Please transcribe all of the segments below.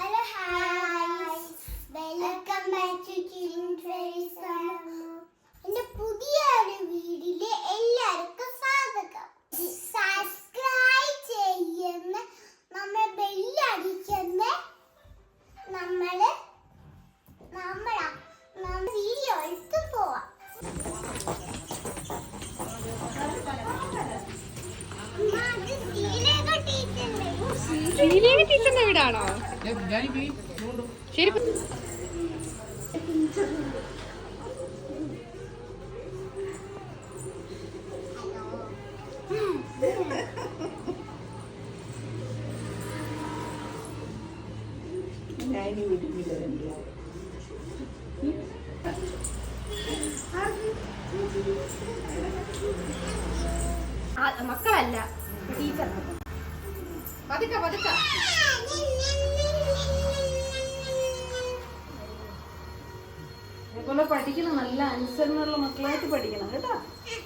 Hello, hi. Welcome back to Children's Fairy Summer. Sreelekha ടീച്ചറിന്റെ വീടാണോ? ശരി മക്കളല്ല പതുക്ക. പതുക്ക അതുപോലെ പഠിക്കണം നല്ല അനുസരണമുള്ള മക്കളായിട്ട് പഠിക്കണം കേട്ടോ?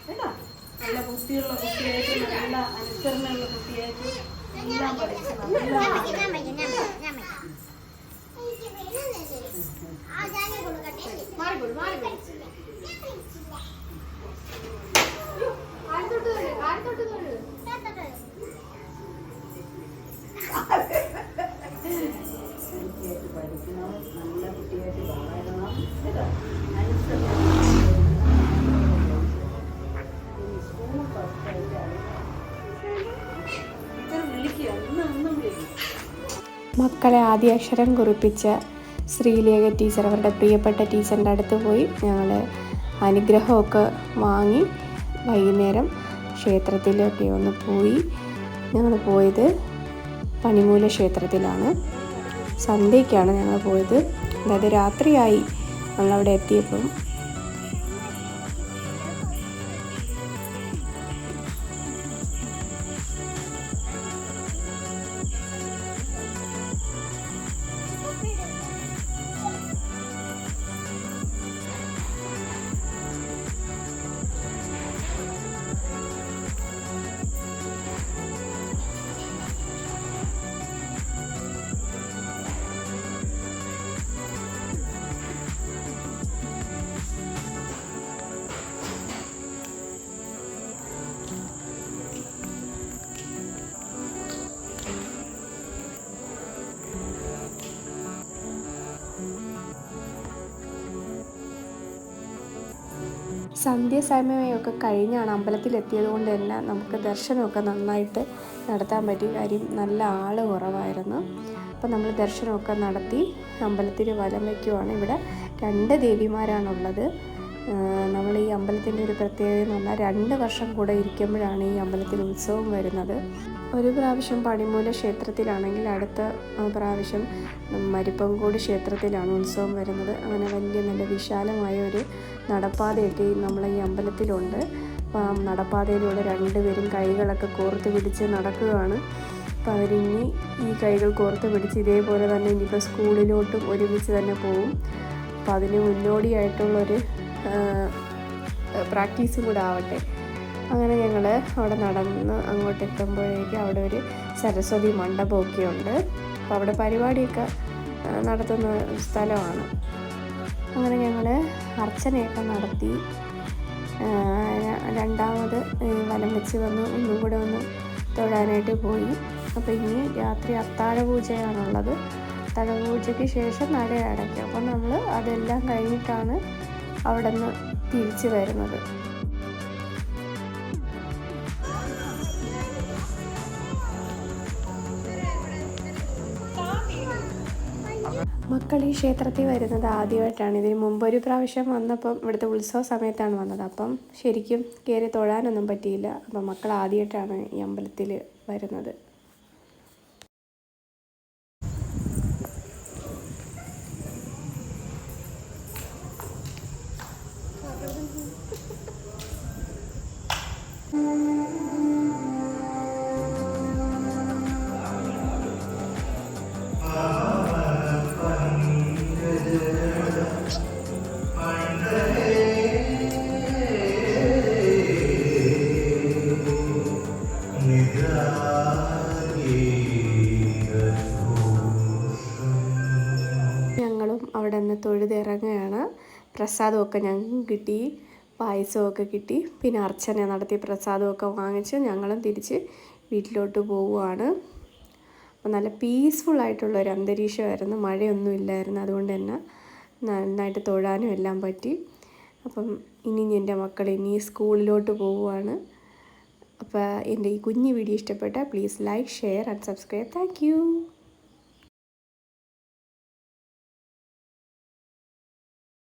കേട്ടോ? നല്ല ബുദ്ധിയുള്ള കുട്ടിയായിട്ട് നല്ല അനുസരണയുള്ള കുട്ടിയായിട്ട് എല്ലാം പഠിക്കണം മാറിക്കോളൂ മാറിക്കോളൂ. ആരത്തോട്ട് ആരത്തോട്ട് കേട്ടോ? മക്കളെ ആദ്യ അക്ഷരം കുറിപ്പിച്ച ശ്രീലേഖ ടീച്ചർ അവരുടെ പ്രിയപ്പെട്ട ടീച്ചറിന്റെ അടുത്ത് പോയി ഞങ്ങൾ അനുഗ്രഹമൊക്കെ വാങ്ങി വൈകുന്നേരം ക്ഷേത്രത്തിലൊക്കെ ഒന്ന് പോയി ഞങ്ങൾ പോയത് പണിമൂല ക്ഷേത്രത്തിലാണ്. സന്ധ്യയ്ക്കാണ് ഞങ്ങൾ പോയത്. അതായത് രാത്രിയായി ഞങ്ങളവിടെ എത്തിയപ്പം. സന്ധ്യാസമയമൊക്കെ കഴിഞ്ഞാണ് അമ്പലത്തിലെത്തിയത് കൊണ്ട് തന്നെ നമുക്ക് ദർശനമൊക്കെ നന്നായിട്ട് നടത്താൻ പറ്റി കാര്യം നല്ല ആൾ കുറവായിരുന്നു. അപ്പോൾ നമ്മൾ ദർശനമൊക്കെ നടത്തി അമ്പലത്തിൽ വലം വയ്ക്കുവാണ് ഇവിടെ രണ്ട് ദേവിമാരാണുള്ളത്. നമ്മൾ ഈ അമ്പലത്തിന്റെ ഒരു പ്രത്യേകത എന്ന് പറഞ്ഞാൽ രണ്ട് വർഷം കൂടെ ഇരിക്കുമ്പോഴാണ് ഈ അമ്പലത്തിൽ ഉത്സവം വരുന്നത്. ഒരു പ്രാവശ്യം പടിമൂല ക്ഷേത്രത്തിലാണെങ്കിൽ അടുത്ത പ്രാവശ്യം മരിപ്പങ്കോട് ക്ഷേത്രത്തിലാണ് ഉത്സവം വരുന്നത്. അങ്ങനെ വലിയ നല്ല വിശാലമായ ഒരു നടപ്പാതയൊക്കെ നമ്മൾ ഈ അമ്പലത്തിലുണ്ട്. നടപ്പാതയിലൂടെ രണ്ടുപേരും കൈകളൊക്കെ കോർത്ത് പിടിച്ച് നടക്കുകയാണ്. അപ്പോൾ അവരിനി ഈ കൈകൾ കോർത്ത് പിടിച്ച് ഇതേപോലെ തന്നെ ഇനിയിപ്പോൾ സ്കൂളിലോട്ടും ഒരുമിച്ച് തന്നെ പോവും. അപ്പോൾ അതിന് മുന്നോടിയായിട്ടുള്ളൊരു പ്രാക്ടീസും കൂടെ ആവട്ടെ. അങ്ങനെ ഞങ്ങൾ അവിടെ നടന്ന് അങ്ങോട്ട് എത്തുമ്പോഴേക്കും അവിടെ ഒരു സരസ്വതി മണ്ഡപമൊക്കെ ഉണ്ട് അപ്പോൾ അവിടെ പരിപാടിയൊക്കെ നടത്തുന്ന സ്ഥലമാണ്. അങ്ങനെ ഞങ്ങൾ അർച്ചനയൊക്കെ നടത്തി രണ്ടാമത് വലം വെച്ച് വന്ന് ഒന്നും കൂടെ ഒന്ന് തൊഴാനായിട്ട് പോയി. അപ്പോൾ ഇനി രാത്രി അത്താഴ പൂജയാണുള്ളത് അത്താഴ പൂജയ്ക്ക് ശേഷം നട അടയ്ക്കും അപ്പോൾ നമ്മൾ അതെല്ലാം കഴിഞ്ഞിട്ടാണ് അവിടെ നിന്ന് തിരിച്ചു വരുന്നത്. മക്കൾ ഈ ക്ഷേത്രത്തിൽ വരുന്നത് ആദ്യമായിട്ടാണ്. ഇതിന് മുമ്പ് ഒരു പ്രാവശ്യം വന്നപ്പം ഇവിടുത്തെ ഉത്സവ സമയത്താണ് വന്നത്. അപ്പം ശരിക്കും കയറി തൊഴാനൊന്നും പറ്റിയില്ല. അപ്പം മക്കൾ ആദ്യമായിട്ടാണ് ഈ അമ്പലത്തിൽ വരുന്നത്. അവിടെ നിന്ന് തൊഴുതിറങ്ങുകയാണ്. പ്രസാദമൊക്കെ ഞങ്ങൾക്ക് കിട്ടി. പായസമൊക്കെ കിട്ടി. പിന്നെ അർച്ചന നടത്തി പ്രസാദമൊക്കെ വാങ്ങിച്ച് ഞങ്ങളും തിരിച്ച് വീട്ടിലോട്ട് പോവുകയാണ്. അപ്പോൾ നല്ല പീസ്ഫുൾ ആയിട്ടുള്ള ഒരു അന്തരീക്ഷമായിരുന്നു. മഴയൊന്നും ഇല്ലായിരുന്നു. അതുകൊണ്ട് തന്നെ നന്നായിട്ട് തൊഴാനും എല്ലാം പറ്റി. അപ്പം ഇനി എന്റെ മക്കൾ ഇനി സ്കൂളിലോട്ട് പോവുകയാണ്. അപ്പോൾ എന്റെ ഈ കുഞ്ഞു വീഡിയോ ഇഷ്ടപ്പെട്ടാൽ please like share and subscribe. Thank